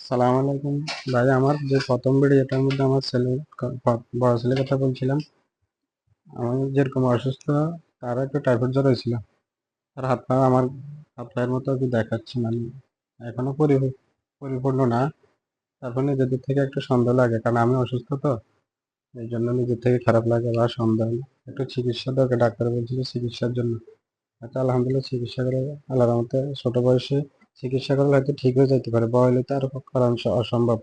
সালাম আলাইকুম। ভাই, আমার যে প্রথম ভিডিওটার মধ্যে আমার ছেলে, বড় ছেলের কথা বলছিলাম, আমি যেরকম অসুস্থ, তার একটু টাইফয়েড জ্বর হয়েছিল। তার হাত পা আমার হাত পায়ের মতো একটু দেখাচ্ছে মানে এখনও পরিপূর্ণ না। তারপর নিজেদের থেকে একটু সন্দেহ লাগে, কারণ আমি অসুস্থ তো, এই জন্য নিজের থেকে খারাপ লাগে বা সন্দেহ একটু চিকিৎসা দরকার, ডাক্তার বলছিল চিকিৎসার জন্য। আচ্ছা আলহামদুলিল্লাহ চিকিৎসা করে আল্লাহর মতে ছোট বয়সে চিকিৎসা করলে হয়তো ঠিক হয়ে যেতে পারে। বড় হলে তো আর করা অস- অসম্ভব।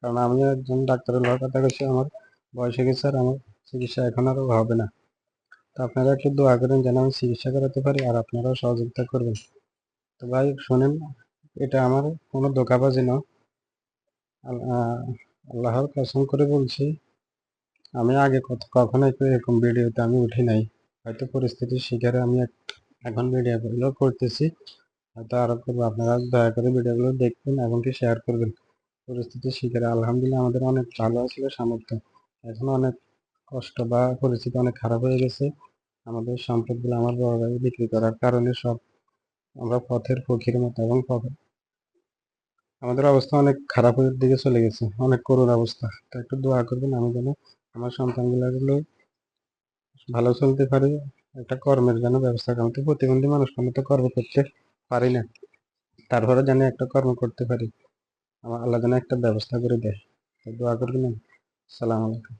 কারণ আমি একজন ডাক্তারের লওয়ার কথা কইছি, আমার বয়স হয়ে গেছে আর আমার চিকিৎসা এখন আর হবে না। তো আপনারা একটু দোয়া করেন যেন আমি চিকিৎসা করাতে পারি আর আপনারাও সহযোগিতা করবেন। তো ভাই, শোনেন, এটা আমার কোনো ধোকাবাজি না। আল্লাহর কসম করে বলছি, আমি আগে কখনো এরকম ভিডিওতে আমি উঠি নাই। হয়তো পরিস্থিতির শিকারে আমি এক- এখন ভিডিওগুলো করতেছি। হয়তো আরও করব। আপনারা দয়া করে ভিডিওগুলো দেখবেন এবং কি শেয়ার করবেন। পরিস্থিতি শিকারে। আলহামদুলিল্লাহ আমাদের অনেক ভালো ছিল সামর্থ্য। এখন অনেক কষ্ট বা পরিস্থিতি অনেক খারাপ হয়ে গেছে। আমাদের সম্পদগুলো আমার বড় ভাই বিক্রি করার কারণে সব আমরা পথের ফকির মতো এবং আমাদের অবস্থা অনেক খারাপের দিকে চলে গেছে। অনেক করুণ অবস্থা। তো একটু দোয়া করবেন আমি যেন আমার সন্তানগুলো ভালো চলতে পারে। একটা কর্মের জন্য ব্যবস্থা করি তো প্রতিবন্ধী মানুষ কোনো তো কর্ম করতে পারি না। তারপরে যেন একটা কর্ম করতে পারি। আমার আল্লাহ যেন একটা ব্যবস্থা করে দেয়। দোয়া করবেন। সালাম আলাইকুম।